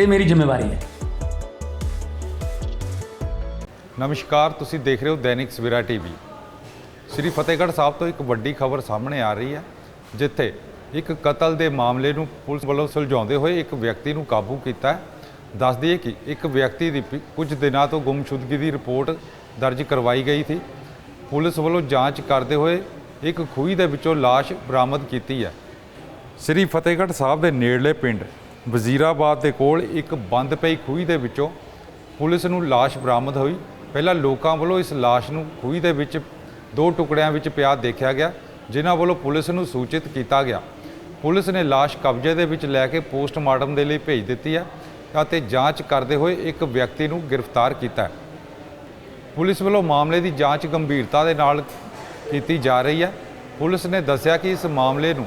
ਇਹ ਮੇਰੀ ਜ਼ਿੰਮੇਵਾਰੀ ਹੈ। ਨਮਸਕਾਰ, ਤੁਸੀਂ ਦੇਖ ਰਹੇ ਹੋ ਦੈਨਿਕ ਸਵੇਰਾ ਟੀਵੀ। ਸ੍ਰੀ ਫਤਿਹਗੜ੍ਹ ਸਾਹਿਬ ਤੋਂ ਇੱਕ ਵੱਡੀ ਖਬਰ ਸਾਹਮਣੇ ਆ ਰਹੀ ਹੈ, ਜਿੱਥੇ ਇੱਕ ਕਤਲ ਦੇ ਮਾਮਲੇ ਨੂੰ ਪੁਲਿਸ ਵੱਲੋਂ ਸੁਲਝਾਉਂਦੇ ਹੋਏ ਇੱਕ ਵਿਅਕਤੀ ਨੂੰ ਕਾਬੂ ਕੀਤਾ ਹੈ। ਦੱਸ ਦਈਏ ਕਿ ਇੱਕ ਵਿਅਕਤੀ ਦੀ ਪਿ- ਕੁਝ ਦਿਨਾਂ ਤੋਂ ਗੁੰਮਸ਼ੁਦਗੀ ਦੀ ਰਿਪੋਰਟ ਦਰਜ ਕਰਵਾਈ ਗਈ ਸੀ। ਪੁਲਿਸ ਵੱਲੋਂ ਜਾਂਚ ਕਰਦੇ ਹੋਏ ਇੱਕ ਖੂਹੀ ਦੇ ਵਿੱਚੋਂ ਲਾਸ਼ ਬਰਾਮਦ ਕੀਤੀ ਹੈ। ਸ੍ਰੀ ਫਤਿਹਗੜ੍ਹ ਸਾਹਿਬ ਦੇ ਨੇੜਲੇ ਪਿੰਡ ਵਜ਼ੀਰਾਬਾਦ ਦੇ ਕੋਲ ਇੱਕ ਬੰਦ ਪਈ ਖੂਹੀ ਦੇ ਵਿੱਚੋਂ ਪੁਲਿਸ ਨੂੰ ਲਾਸ਼ ਬਰਾਮਦ ਹੋਈ। ਪਹਿਲਾਂ ਲੋਕਾਂ ਵੱਲੋਂ ਇਸ ਲਾਸ਼ ਨੂੰ ਖੂਹੀ ਦੇ ਵਿੱਚ ਦੋ ਟੁਕੜਿਆਂ ਵਿੱਚ ਪਿਆ ਦੇਖਿਆ ਗਿਆ, ਜਿਨ੍ਹਾਂ ਵੱਲੋਂ ਪੁਲਿਸ ਨੂੰ ਸੂਚਿਤ ਕੀਤਾ ਗਿਆ। ਪੁਲਿਸ ਨੇ ਲਾਸ਼ ਕਬਜ਼ੇ ਦੇ ਵਿੱਚ ਲੈ ਕੇ ਪੋਸਟਮਾਰਟਮ ਦੇ ਲਈ ਭੇਜ ਦਿੱਤੀ ਹੈ ਅਤੇ ਜਾਂਚ ਕਰਦੇ ਹੋਏ ਇੱਕ ਵਿਅਕਤੀ ਨੂੰ ਗ੍ਰਿਫਤਾਰ ਕੀਤਾ ਹੈ। ਪੁਲਿਸ ਵੱਲੋਂ ਮਾਮਲੇ ਦੀ ਜਾਂਚ ਗੰਭੀਰਤਾ ਦੇ ਨਾਲ ਕੀਤੀ ਜਾ ਰਹੀ ਹੈ। ਪੁਲਿਸ ਨੇ ਦੱਸਿਆ ਕਿ ਇਸ ਮਾਮਲੇ ਨੂੰ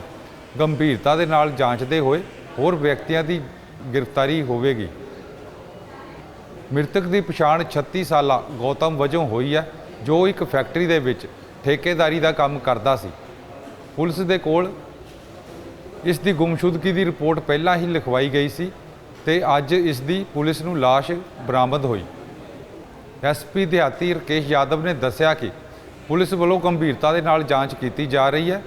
ਗੰਭੀਰਤਾ ਦੇ ਨਾਲ ਜਾਂਚਦੇ ਹੋਏ ਹੋਰ ਵਿਅਕਤੀਆਂ ਦੀ ਗ੍ਰਿਫਤਾਰੀ ਹੋਵੇਗੀ। ਮ੍ਰਿਤਕ ਦੀ ਪਛਾਣ 36 ਸਾਲਾ ਗੌਤਮ ਵਜੋਂ ਹੋਈ ਹੈ, ਜੋ ਇੱਕ ਫੈਕਟਰੀ ਦੇ ਵਿੱਚ ਠੇਕੇਦਾਰੀ ਦਾ ਕੰਮ ਕਰਦਾ ਸੀ। ਪੁਲਿਸ ਦੇ ਕੋਲ ਇਸ ਦੀ ਗੁੰਮਸ਼ੁਦਗੀ ਦੀ ਰਿਪੋਰਟ ਪਹਿਲਾਂ ਹੀ ਲਿਖਵਾਈ ਗਈ ਸੀ ਤੇ ਅੱਜ ਇਸ ਦੀ ਪੁਲਿਸ ਨੂੰ ਲਾਸ਼ ਬਰਾਮਦ ਹੋਈ। ਐਸਪੀ ਦਿਹਾਤੀ ਰਕੇਸ਼ ਯਾਦਵ ਨੇ ਦੱਸਿਆ ਕਿ ਪੁਲਿਸ ਵੱਲੋਂ ਗੰਭੀਰਤਾ ਦੇ ਨਾਲ ਜਾਂਚ ਕੀਤੀ ਜਾ ਰਹੀ ਹੈ।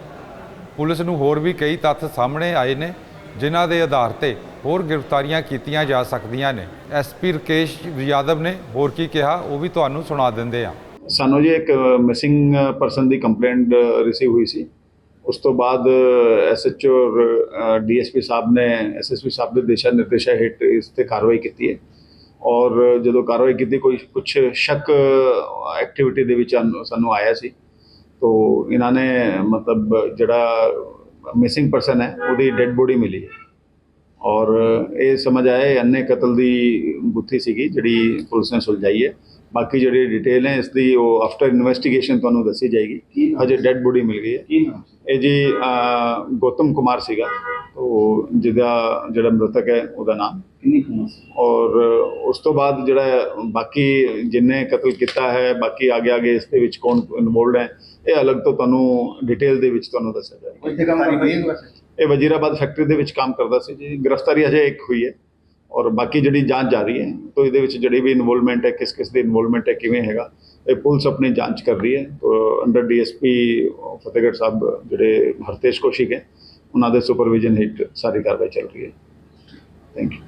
ਪੁਲਿਸ ਨੂੰ ਹੋਰ ਵੀ ਕਈ ਤੱਥ ਸਾਹਮਣੇ ਆਏ ਨੇ ਜਿਨ੍ਹਾਂ ਦੇ ਆਧਾਰ ਤੇ ਹੋਰ ਗ੍ਰਿਫਤਾਰੀਆਂ ਕੀਤੀਆਂ ਜਾ ਸਕਦੀਆਂ ਨੇ। ਐਸਪੀ ਰਕੇਸ਼ ਯਾਦਵ ਨੇ ਹੋਰ ਕੀ ਕਿਹਾ, ਉਹ ਵੀ ਤੁਹਾਨੂੰ ਸੁਣਾ ਦਿੰਦੇ ਆ ਸਾਨੂੰ ਜੀ ਇੱਕ ਮਿਸਿੰਗ ਪਰਸਨ ਦੀ ਕੰਪਲੇਂਟ ਰਿਸੀਵ ਹੋਈ ਸੀ। ਉਸ ਤੋਂ ਬਾਅਦ ਐਸਐਚਓ ਔਰ ਡੀਐਸਪੀ ਸਾਹਿਬ ਨੇ ਐਸਐਸਪੀ ਸਾਹਿਬ ਦੇ ਦਿਸ਼ਾ ਨਿਰਦੇਸ਼ਾਂ ਹੇਠ ਇਸ ਤੇ ਕਾਰਵਾਈ ਕੀਤੀ ਹੈ। ਔਰ ਜਦੋਂ ਕਾਰਵਾਈ ਕੀਤੀ, ਕੋਈ ਕੁਝ ਸ਼ੱਕ ਐਕਟੀਵਿਟੀ ਦੇ ਵਿੱਚ ਸਾਨੂੰ- ਸਾਨੂੰ ਆਇਆ ਸੀ। ਤੋ ਇਹਨਾਂ ਨੇ ਮਤਲਬ ਜਿਹੜਾ ਮਿਸਿੰਗ ਪਰਸਨ ਹੈ ਉਹਦੀ ਡੈੱਡ ਬੋਡੀ ਮਿਲੀ ਹੈ ਔਰ ਇਹ ਸਮਝ ਆਇਆ ਇਹ ਅੰਨੇ ਕਤਲ ਦੀ ਗੁੱਥੀ ਸੀਗੀ ਜਿਹੜੀ ਪੁਲਿਸ ਨੇ ਸੁਲਝਾਈ ਹੈ ਬਾਕੀ ਜਿਹੜੀ ਡਿਟੇਲ ਹੈ ਇਸ ਦੀ ਉਹ ਆਫਟਰ ਇਨਵੈਸਟੀਗੇਸ਼ਨ ਤੁਹਾਨੂੰ ਦੱਸੀ ਜਾਏਗੀ। ਅਜੇ ਡੈੱਡ ਬੋਡੀ ਮਿਲ ਗਈ ਹੈ। ਇਹ ਜੀ ਗੌਤਮ ਕੁਮਾਰ ਸੀਗਾ। ਉਹ ਜਿਹਦਾ ਜਿਹੜਾ ਮ੍ਰਿਤਕ ਹੈ ਉਹਦਾ ਨਾਮ। ਔਰ ਉਸ ਤੋਂ ਬਾਅਦ ਜਿਹੜਾ ਬਾਕੀ ਜਿੰਨੇ ਕਤਲ ਕੀਤਾ ਹੈ ਬਾਕੀ ਆਗੇ ਆਗੇ ਇਸ ਦੇ ਵਿੱਚ ਕੌਣ ਇਨਵੋਲਡ ਹੈ ਇਹ ਅਲੱਗ ਤੋਂ ਤੁਹਾਨੂੰ ਡਿਟੇਲ ਦੇ ਵਿੱਚ ਤੁਹਾਨੂੰ ਦੱਸਿਆ ਜਾਏਗਾ। ਇਹ ਵਜ਼ੀਰਾਬਾਦ ਫੈਕਟਰੀ ਦੇ ਵਿੱਚ ਕੰਮ ਕਰਦਾ ਸੀ ਜੀ। ਗ੍ਰਿਫਤਾਰੀ ਅਜੇ ਇੱਕ ਹੋਈ ਹੈ। ਔਰ ਬਾਕੀ ਜਿਹੜੀ ਜਾਂਚ ਜਾਰੀ ਹੈ, ਤੋਂ ਇਹਦੇ ਵਿੱਚ ਜਿਹੜੀ ਵੀ ਇਨਵੋਲਵਮੈਂਟ ਹੈ, ਕਿਸ ਕਿਸ ਦੀ ਇਨਵੋਲਵਮੈਂਟ ਹੈ, ਕਿਵੇਂ ਹੈਗਾ, ਇਹ ਪੁਲਿਸ ਆਪਣੀ ਜਾਂਚ ਕਰ ਰਹੀ ਹੈ। ਤੋਂ ਅੰਡਰ ਡੀਐਸਪੀ ਫਤਿਹਗੜ੍ਹ ਸਾਹਿਬ ਜਿਹੜੇ ਹਰਤੇਸ਼ ਕੋਸ਼ਿਕ ਹੈ, ਉਹਨਾਂ ਦੇ ਸੁਪਰਵਿਜ਼ਨ ਹੇਠ ਸਾਰੀ ਕਾਰਵਾਈ ਚੱਲ ਰਹੀ ਹੈ। Thank you